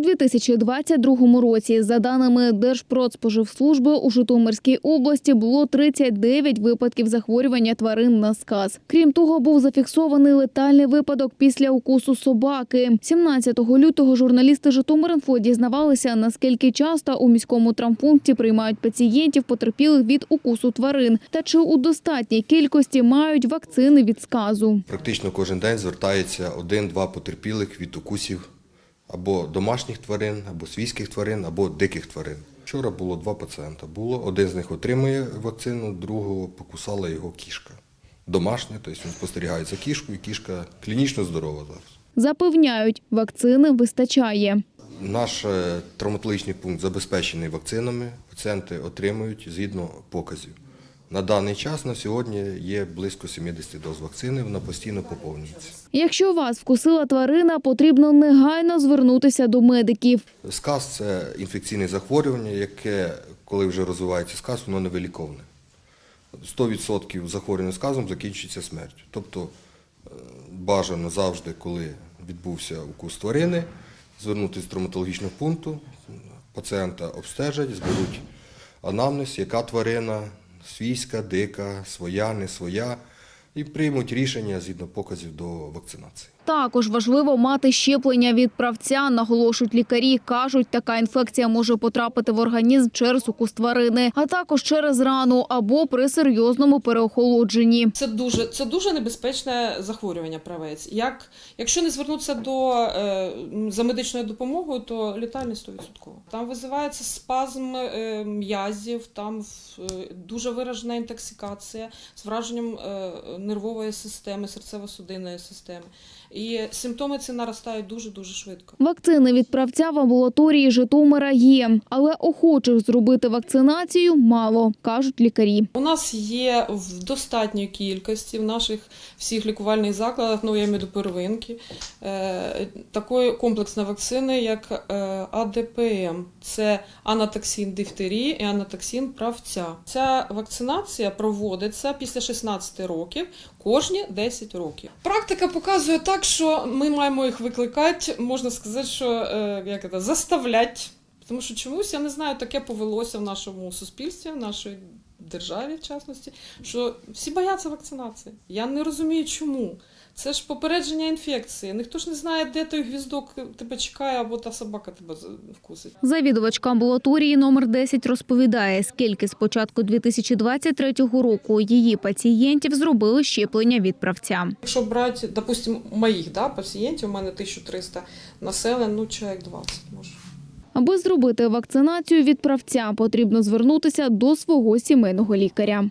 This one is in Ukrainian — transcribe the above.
2022 році, за даними Держпродспоживслужби, у Житомирській області було 39 випадків захворювання тварин на сказ. Крім того, був зафіксований летальний випадок після укусу собаки. 17 лютого журналісти Житомир.Інфо дізнавалися, наскільки часто у міському травмпункті приймають пацієнтів, потерпілих від укусу тварин, та чи у достатній кількості мають вакцини від сказу. Практично кожен день звертається один-два потерпілих від укусів або домашніх тварин, або свійських тварин, або диких тварин. Вчора було два пацієнта. Було один з них отримує вакцину, другого покусала його кішка. Домашня, тобто він спостерігає за кішкою, кішка клінічно здорова зараз. Запевняють, вакцини вистачає. Наш е, травматологічний пункт забезпечений вакцинами. Пацієнти отримують згідно показів. На даний час на сьогодні є близько 70 доз вакцини, вона постійно поповнюється. Якщо вас вкусила тварина, потрібно негайно звернутися до медиків. Сказ це інфекційне захворювання, яке, коли вже розвивається сказ, воно невиліковне. 100% захворювання сказом закінчується смертю. Тобто е, бажано завжди, коли відбувся укус тварини, звернутися до травматологічного пункту, пацієнта обстежать, зберуть анамнез, яка тварина, свійська, дика, своя, не своя, і приймуть рішення згідно показів до вакцинації. Також важливо мати щеплення від правця, наголошують лікарі. Кажуть, така інфекція може потрапити в організм через укус тварини, а також через рану або при серйозному переохолодженні. Це дуже, це дуже небезпечне захворювання правець. Як, якщо не звернутися до, е, за медичною допомогою, то літальність 100%. Там визивається спазм е, м'язів, там е, дуже виражена інтоксикація з враженням е, нервової системи, серцево-судинної системи. І симптоми ці наростають дуже-дуже швидко. Вакцини від правця в амбулаторії Житомира є, але охочих зробити вакцинацію мало, кажуть лікарі. У нас є в достатньої кількості в наших всіх лікувальних закладах, ну я маю до первинки, е, такої комплексної вакцини, як е, АДПМ. Це анатоксин дифтерії і анатоксин правця. Ця вакцинація проводиться після 16 років кожні 10 років. Практика показує так, що ми маємо їх викликати, можна сказати, що е, як це, заставляти. Тому що чомусь, я не знаю, таке повелося в нашому суспільстві, в нашій державі, в частності, що всі бояться вакцинації. Я не розумію, чому. Це ж попередження інфекції. Ніхто ж не знає, де той гвіздок тебе чекає, або та собака тебе вкусить. Завідувачка амбулаторії номер 10 розповідає, скільки з початку 2023 року її пацієнтів зробили щеплення від правця. Якщо брати, допустимо, моїх да, пацієнтів, у мене 1300 населення, ну чоловік 20 може. Аби зробити вакцинацію від правця, потрібно звернутися до свого сімейного лікаря.